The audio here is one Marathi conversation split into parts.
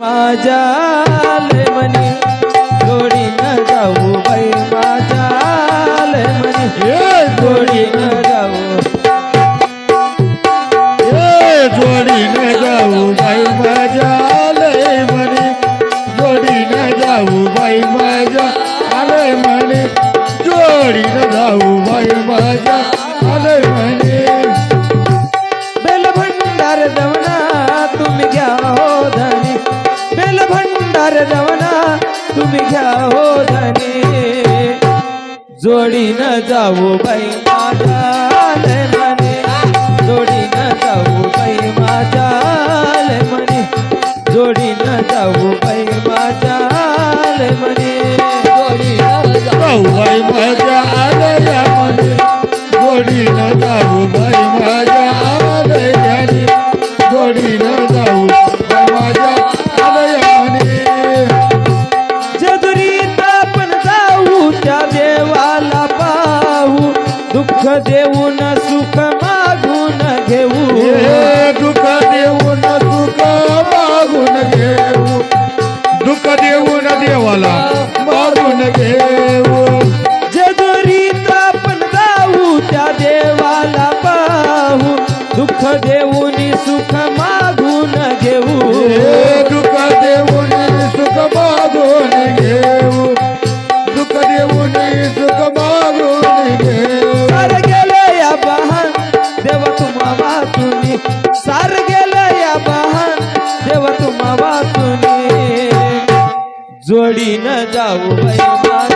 माझ्या म्हणे जोडीनं जाऊ बाई माझ्या म्हणे जोडीनं जाऊ। जोडीने जाऊ बाई माझ्या आलय म्हणे जोडीने जाऊ बाई माझ्या आलय म्हणे जोडीने जाऊ बाई माझ्या आलय म्हणे बेल भंडार जवना तुम्ही घ्या हो धनी? बेल भंडार जवना तुम्ही घ्या हो धनी. जोडीनं जाऊ बाई माझा दुःख देऊन सुख मागून घेऊ पार गेलं या बहान देवा तुम्हा वाचुनी जोडीनं जाऊ बाई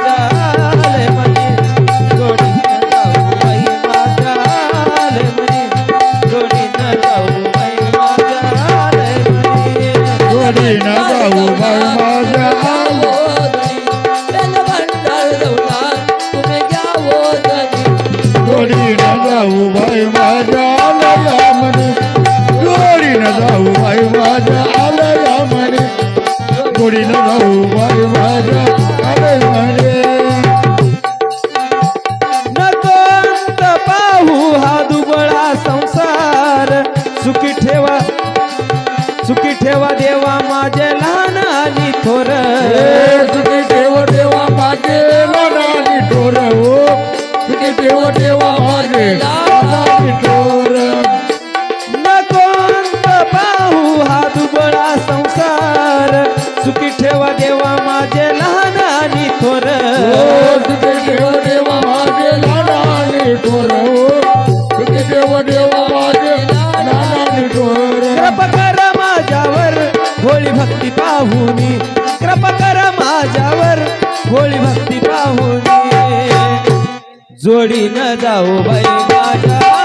सुखी ठेवा सुखी ठेवा देवा माझे लहान आणि थोर. सुखी देव देवा माझे लाडानी ठोर हो सुखी देव देवा माझे लाडानी ठोर नकोंत पाहू हा दुबळा संसार. सुखी ठेवा देवा माझे लहान आणि थोर. सुखी देव देवा माझे लाडानी ठोर हो सुखी देव देवा माझे लाडानी कृप कर माझ्यावर होळी भक्ती पाहुनी. कृप कर माझ्यावर होळी भक्ती पाहुनी. जोडीनं जाऊ बाई माझ्या.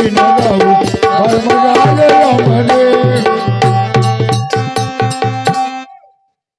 ಧರ್ಮಗಾರ